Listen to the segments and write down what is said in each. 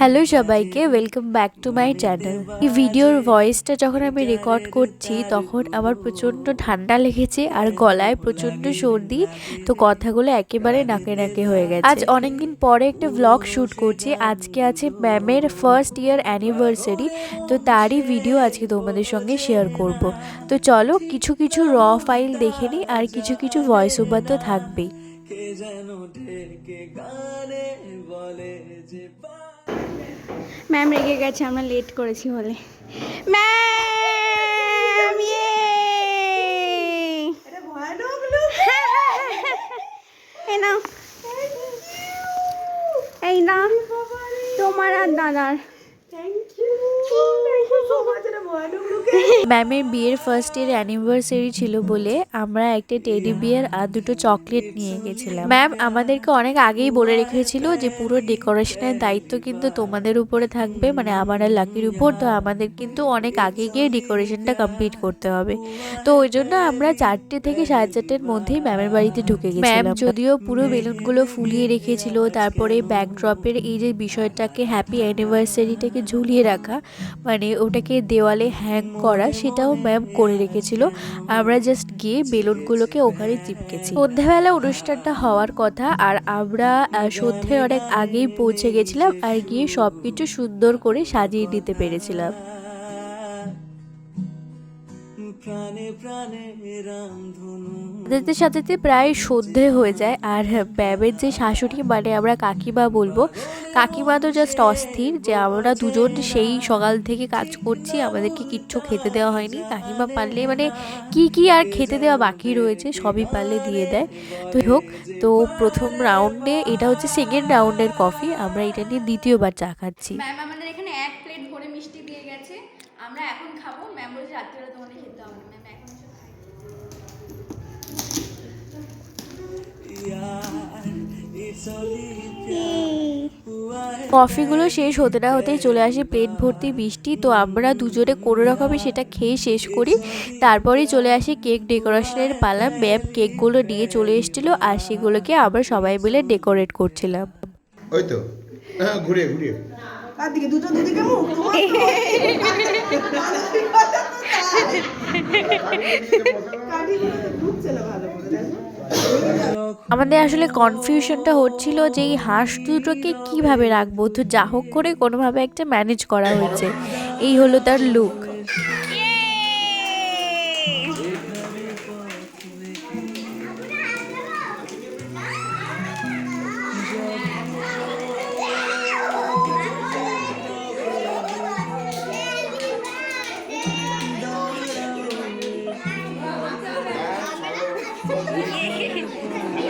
Hello সবাইকে welcome back to my channel এই ভিডিওর ভয়েসটা যখন আমি রেকর্ড করছি, তখন আমার প্রচণ্ড ঠান্ডা লেগেছে আর গলায় প্রচণ্ড সর্দি, তো কথাগুলো একেবারে নাকে নাকে হয়ে গেছে। আজ অনেকদিন পরে একটা ভ্লগ শ্যুট করছি। আজকে আছে ম্যামের ফার্স্ট ইয়ার অ্যানিভার্সারি তো তারই ভিডিও আজকে তোমাদের সঙ্গে শেয়ার করব। তো চলো, কিছু কিছু র ফাইল দেখে নিই আর কিছু কিছু ভয়েস ওভার তো থাকবেই। কে যেন ঢেকে গানে বলে যে ম্যাম রেগে গেছে আমরা লেট করেছি বলে। ম্যাম ইয়ে! এই নাও। এই না তোমার আর দাদার। ম্যামের বিয়ের ফার্স্ট ইয়ার অ্যানিভার্সারি ছিল বলে আমরা একটা টেডি বিয়ার আর দুটো চকলেট নিয়ে গেছিলাম। ম্যাম আমাদেরকে অনেক আগেই বলে রেখেছিল যে পুরো ডেকোরেশনের দায়িত্ব কিন্তু তোমাদের উপরে থাকবে মানে আমার আর লাকির উপর তো আমাদের কিন্তু অনেক আগে গিয়ে ডেকোরেশনটা কমপ্লিট করতে হবে। তো ওই জন্য আমরা চারটে থেকে সাড়ে চারটের মধ্যেই ম্যামের বাড়িতে ঢুকে গেছিলাম। ম্যাম যদিও পুরো বেলুনগুলো ফুলিয়ে রেখেছিল তারপরে ব্যাকড্রপের এই যে বিষয়টাকে হ্যাপি অ্যানিভার্সারিটাকে ঝুলিয়ে রাখা মানে ওটাকে দেওয়ালে হ্যাং করা সেটাও ম্যাম করে রেখেছিল। আমরা জাস্ট গিয়ে বেলুনগুলোকে ওখানে চিপকেছি। সন্ধ্যাবেলা অনুষ্ঠানটা হওয়ার কথা আর আমরা সন্ধ্যে অনেক আগেই পৌঁছে গেছিলাম আর গিয়ে সব কিছু সুন্দর করে সাজিয়ে দিতে পেরেছিলাম। যেতে সাথে সাথে প্রায় সন্ধে হয়ে যায় আর ব্যাবের যে শাশুড়ি মানে আমরা কাকিমা বলব কাকিমা তো জাস্ট অস্থির যে আমরা দুজন সেই সকাল থেকে কাজ করছি আমাদেরকে কিচ্ছু খেতে দেওয়া হয়নি। কাকিমা পারলে মানে কি কি আর খেতে দেওয়া বাকি রয়েছে সবই পারলে দিয়ে দেয়। তো হোক তো প্রথম রাউন্ডে এটা হচ্ছে সেকেন্ড রাউন্ডের কফি আমরা এটা নিয়ে দ্বিতীয়বার চা খাচ্ছি। ম্যাম আমাদের এখানে এক প্লেট ভরে মিষ্টি দিয়ে গেছে। আমরা এখন কফিগুলো শেষ হতে না হতেই চলে আসে পেট ভর্তি মিষ্টি তো আমরা দুজনে কোনো রকমে সেটা খেয়ে শেষ করি। তারপরেই চলে আসে কেক ডেকোরেশনের পালা। ম্যাম কেকগুলো নিয়ে চলে এসেছিল আর সেগুলোকে আমরা সবাই মিলে ডেকোরেট করছিলাম। ওই তো। হ্যাঁ ঘুরিয়ে দিকে দুটো দুদিকে মুখ তোমার কাঠিগুলো তো ঢুকছে না ভালো করে দেখো আমাদের আসলে কনফিউশনটা হচ্ছিল যে এই হাঁস দুটোকে কীভাবে রাখব? তো যা হোক করে কোনোভাবে একটা ম্যানেজ করা হয়েছে। এই হলো তার লুক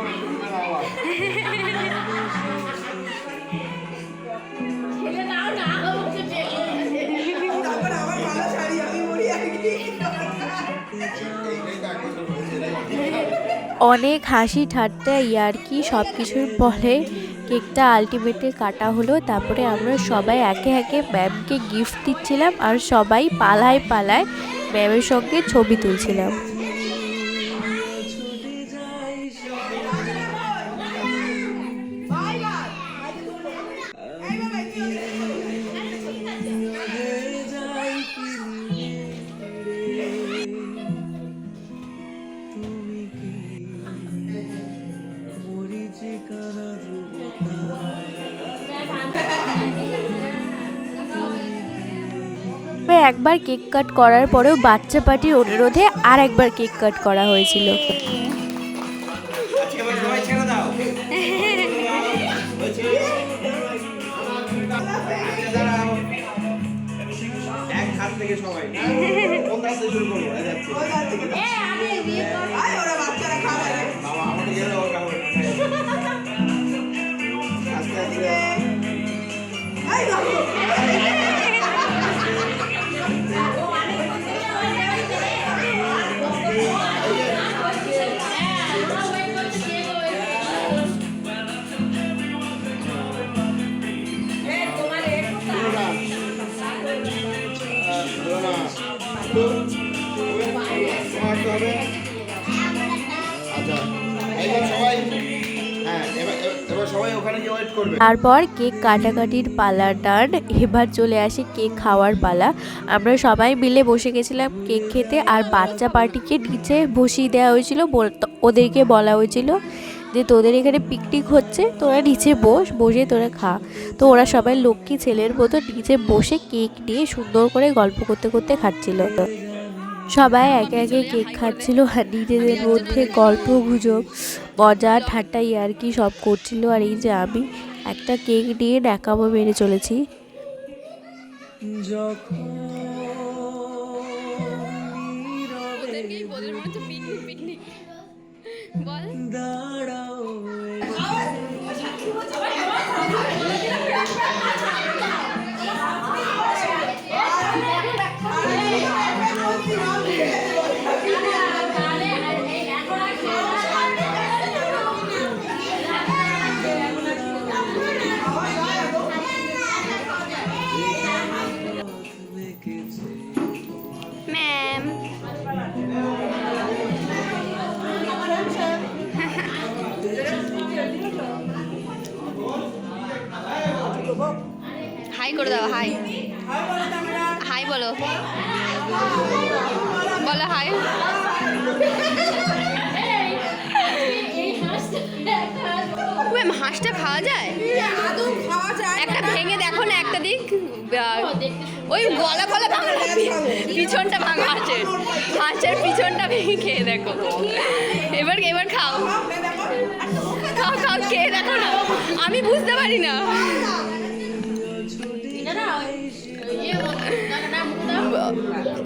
অনেক হাসি ঠাট্টা, ইয়ার্কি সব কিছুর পরে কেকটা আলটিমেটলি কাটা হলো। তারপরে আমরা সবাই একে একে ম্যামকে গিফট দিচ্ছিলাম আর সবাই পালায় পালায় ম্যামের সঙ্গে ছবি তুলছিলাম। একবার কেক কাট করার পরেও বাচ্চা পার্টির অনুরোধে আর একবার কেক কাট করা হয়েছিল। সবাই। হবে। তারপর কেক কাটাকাটির পালা টান এবার চলে আসে কেক খাওয়ার পালা। আমরা সবাই মিলে বসে গেছিলাম কেক খেতে আর বাচ্চা পার্টিকে নিচে বসিয়ে দেওয়া হয়েছিল ওদেরকে বলা হয়েছিল যে তোদের এখানে পিকনিক হচ্ছে, তোরা নিচে বস, বসে তোরা খা। তো ওরা সবাই লক্ষ্মী ছেলের মতো নিচে বসে কেক নিয়ে সুন্দর করে গল্প করতে করতে খাচ্ছিল। সবাই একে একে কেক খাচ্ছিল। আর নিজেদের মধ্যে গল্প গুজব মজা, ঠাট্টা, ইয়ার্কি সব করছিল। আর এই যে আমি একটা কেক নিয়ে ন্যাকামো মেরে চলেছি। যখন হাই করে দাও হাই হাই বলো বলো হাই হাঁসটা খাওয়া যায়? একটা ভেঙে দেখো না, একটা দিক। ওই গলা গলা ভাঙা পিছনটা ভাঙা আছে। হাঁসের পিছনটা ভেঙে খেয়ে দেখো। এবার এবার খাও। খাও খাও, খেয়ে দেখো না। আমি বুঝতে পারি না।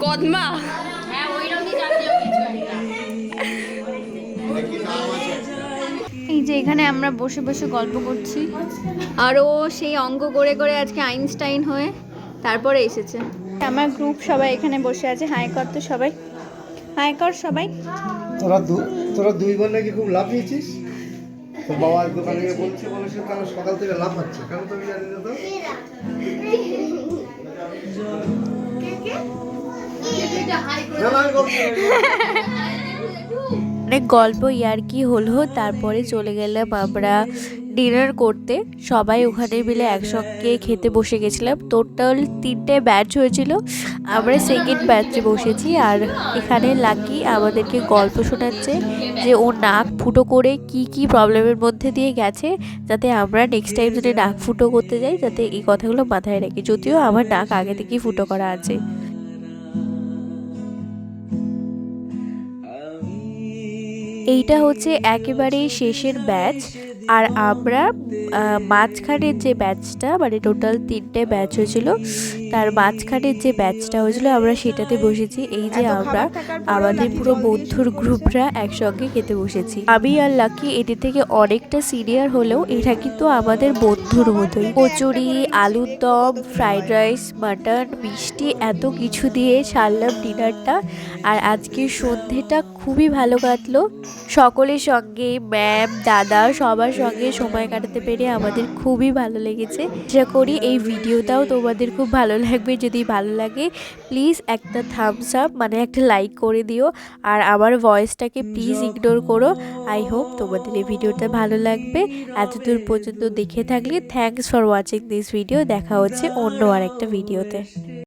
কদমা। এই যে এখানে আমরা বসে বসে গল্প করছি। আর ও সেই অঙ্ক করে করে আজকে আইনস্টাইন হয়ে তারপরে এসেছে। আমার গ্রুপ সবাই এখানে বসে আছে। হাই কর তো সবাই। হাই কর সবাই। তোরা দু- তোরা দুই বোন নাকি খুব লাভ নিয়েছিস? তোর বাবা দোকানে গিয়ে বলছে বলেছে কেন সকাল থেকে লাভ হচ্ছে কেন তুমি জানি না তো? না, আমি বলছি না। অনেক গল্প ইয়ার্কি হলো, তারপরে চলে গেলাম আমরা ডিনার করতে। সবাই ওখানে মিলে একসঙ্গে খেতে বসে গেছিলাম। টোটাল তিনটে ব্যাচ হয়েছিল। আমরা সেকেন্ড ব্যাচে বসেছি আর এখানে লাকি আমাদেরকে গল্প শোনাচ্ছে যে ও নাক ফুটো করে কি কি প্রবলেমের মধ্যে দিয়ে গেছে, যাতে আমরা নেক্সট টাইম যদি নাক ফুটো করতে যাই, যাতে এই কথাগুলো মাথায় রাখি। যদিও আমার নাক আগে থেকেই ফুটো করা আছে। এইটা হচ্ছে একেবারেই শেষের ব্যাচ আর আমরা মাঝখানের যে ব্যাচটা মানে টোটাল তিনটে ব্যাচ হয়েছিল তার মাঝখানের যে ব্যাচটা হয়েছিল আমরা সেটাতে বসেছি। এই যে আমরা আমাদের পুরো বন্ধুর গ্রুপরা একসঙ্গে খেতে বসেছি। আমি আর লাকি এদের থেকে অনেকটা সিনিয়র হলেও এটা কিন্তু আমাদের বন্ধুর মতোই। কচুরি আলুর দম ফ্রাইড রাইস মাটন মিষ্টি এত কিছু দিয়ে সারলাম ডিনারটা। আর আজকের সন্ধেটা খুবই ভালো কাটলো। সকলের সঙ্গে ম্যাম দাদা সবার সঙ্গে সময় কাটাতে পেরে আমাদের খুবই ভালো লেগেছে। আশা করি এই ভিডিওটাও তোমাদের খুব ভালো লাগবে, যদি ভালো লাগে প্লিজ একটা থামস আপ মানে একটা লাইক করে দিও। আর আমার ভয়েসটাকে প্লিজ ইগনোর করো। আই হোপ তোমাদের এই ভিডিওটা ভালো লাগবে। এতদূর পর্যন্ত দেখে থাকলে thanks for watching this video দেখা হচ্ছে অন্য আর একটা ভিডিওতে